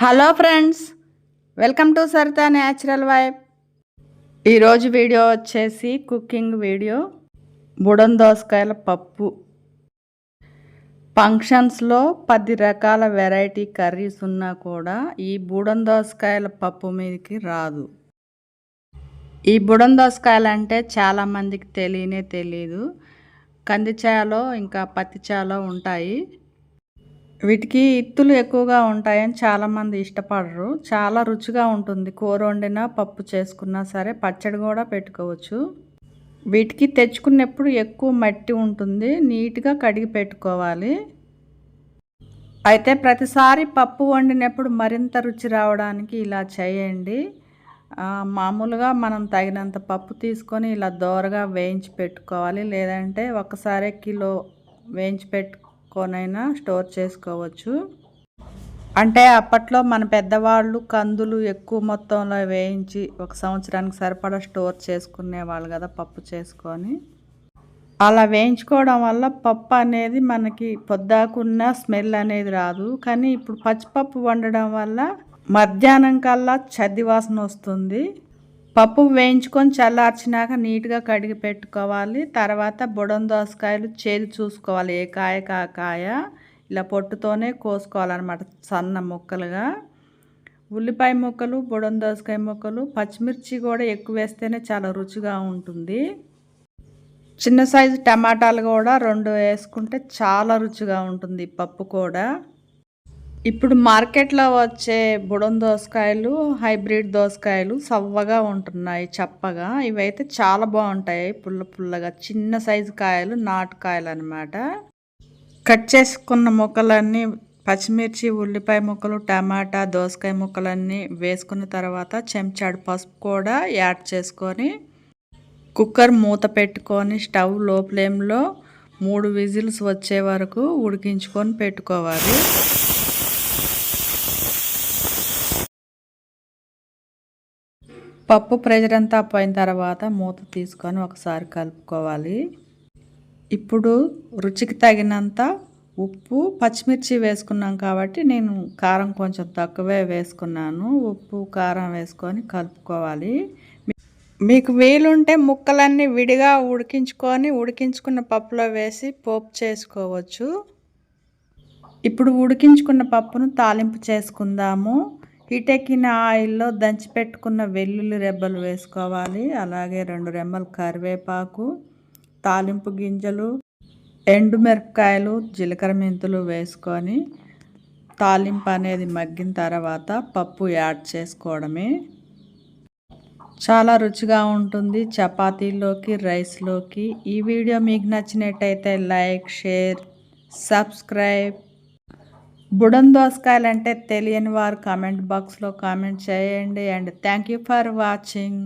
Hello friends welcome to Saritha natural vibe. ఈరోజు video వచ్చేసి cooking video. బుడన్ దోసకాయల పప్పు. ఫంక్షన్స్లో పది రకాల వెరైటీ కర్రీస్ ఉన్నా కూడా ఈ బుడన్ దోసకాయల పప్పు మీదకి రాదు. ఈ బుడన్ దోసకాయలు అంటే చాలామందికి తెలియనే తెలియదు కందిచాయలో ఇంకా పత్తిచాయలో ఉంటాయి. వీటికి ఇత్తులు ఎక్కువగా ఉంటాయని చాలామంది ఇష్టపడరు. చాలా రుచిగా ఉంటుంది. కూర వండినా పప్పు చేసుకున్నా సరే పచ్చడి కూడా పెట్టుకోవచ్చు. వీటికి తెచ్చుకున్నప్పుడు ఎక్కువ మట్టి ఉంటుంది. నీట్గా కడిగి పెట్టుకోవాలి. అయితే ప్రతిసారి పప్పు వండినప్పుడు మరింత రుచి రావడానికి ఇలా చేయండి. మామూలుగా మనం తగినంత పప్పు తీసుకొని ఇలా దోరగా వేయించి పెట్టుకోవాలి. లేదంటే ఒకసారి కిలో వేయించి పెట్టు కొనైనా స్టోర్ చేసుకోవచ్చు. అంటే అప్పట్లో మన పెద్దవాళ్ళు కందులు ఎక్కువ మొత్తంలో వేయించి ఒక సంవత్సరానికి సరిపడా స్టోర్ చేసుకునేవాళ్ళు కదా పప్పు చేసుకొని. అలా వేయించుకోవడం వల్ల పప్పు అనేది మనకి పొద్దాకున్న స్మెల్ అనేది రాదు. కానీ ఇప్పుడు పచ్చిపప్పు వండడం వల్ల మధ్యాహ్నం కల్లా చద్ది వాసన వస్తుంది. పప్పు వేయించుకొని చల్లార్చినాక నీట్గా కడిగి పెట్టుకోవాలి. తర్వాత బుడం దోసకాయలు చేదు చూసుకోవాలి. ఏ కాయ కా కాయ ఇలా పొట్టుతోనే కోసుకోవాలన్నమాట సన్న ముక్కలుగా. ఉల్లిపాయ ముక్కలు బుడం దోసకాయ ముక్కలు పచ్చిమిర్చి కూడా ఎక్కువ వేస్తేనే చాలా రుచిగా ఉంటుంది. చిన్న సైజు టమాటాలు కూడా రెండు వేసుకుంటే చాలా రుచిగా ఉంటుంది పప్పు కూడా. ఇప్పుడు మార్కెట్లో వచ్చే బుడం దోసకాయలు హైబ్రిడ్ దోసకాయలు సవ్వగా ఉంటున్నాయి చప్పగా. ఇవైతే చాలా బాగుంటాయి పుల్ల పుల్లగా. చిన్న సైజు కాయలు నాటుకాయలు అనమాట కట్ చేసుకున్న ముక్కలన్నీ పచ్చిమిర్చి ఉల్లిపాయ ముక్కలు టమాటా దోసకాయ ముక్కలన్నీ వేసుకున్న తర్వాత చెంచాడు పసుపు కూడా యాడ్ చేసుకొని కుక్కర్ మూత పెట్టుకొని స్టవ్లో ఫ్లేమ్లో మూడు విజిల్స్ వచ్చే వరకు ఉడికించుకొని పెట్టుకోవాలి. పప్పు ప్రెషర్ అంతా పోయిన తర్వాత మూత తీసుకొని ఒకసారి కలుపుకోవాలి. ఇప్పుడు రుచికి తగినంత ఉప్పు పచ్చిమిర్చి వేసుకున్నాం కాబట్టి నేను కారం కొంచెం తక్కువే వేసుకున్నాను. ఉప్పు కారం వేసుకొని కలుపుకోవాలి. మీకు వీలుంటే ముక్కలన్నీ విడిగా ఉడికించుకొని ఉడికించుకున్న పప్పులో వేసి పోపు చేసుకోవచ్చు. ఇప్పుడు ఉడికించుకున్న పప్పును తాలింపు చేసుకుందాము. ఇటెక్కిన ఆయిల్లో దంచి పెట్టుకున్న వెల్లుల్లి రెబ్బలు వేసుకోవాలి. అలాగే రెండు రెమ్మలు కరివేపాకు తాలింపు గింజలు ఎండుమిరపకాయలు జీలకర్ర మెంతులు వేసుకొని తాలింపు అనేది మగ్గిన తర్వాత పప్పు యాడ్ చేసుకోవడమే. చాలా రుచిగా ఉంటుంది చపాతీలోకి రైస్లోకి. ఈ వీడియో మీకు నచ్చినట్టయితే లైక్ షేర్ సబ్స్క్రైబ్. బుడన్ దోసకాయలు అంటే తెలియని వారు కామెంట్ బాక్స్లో కామెంట్ చేయండి and thank you for watching.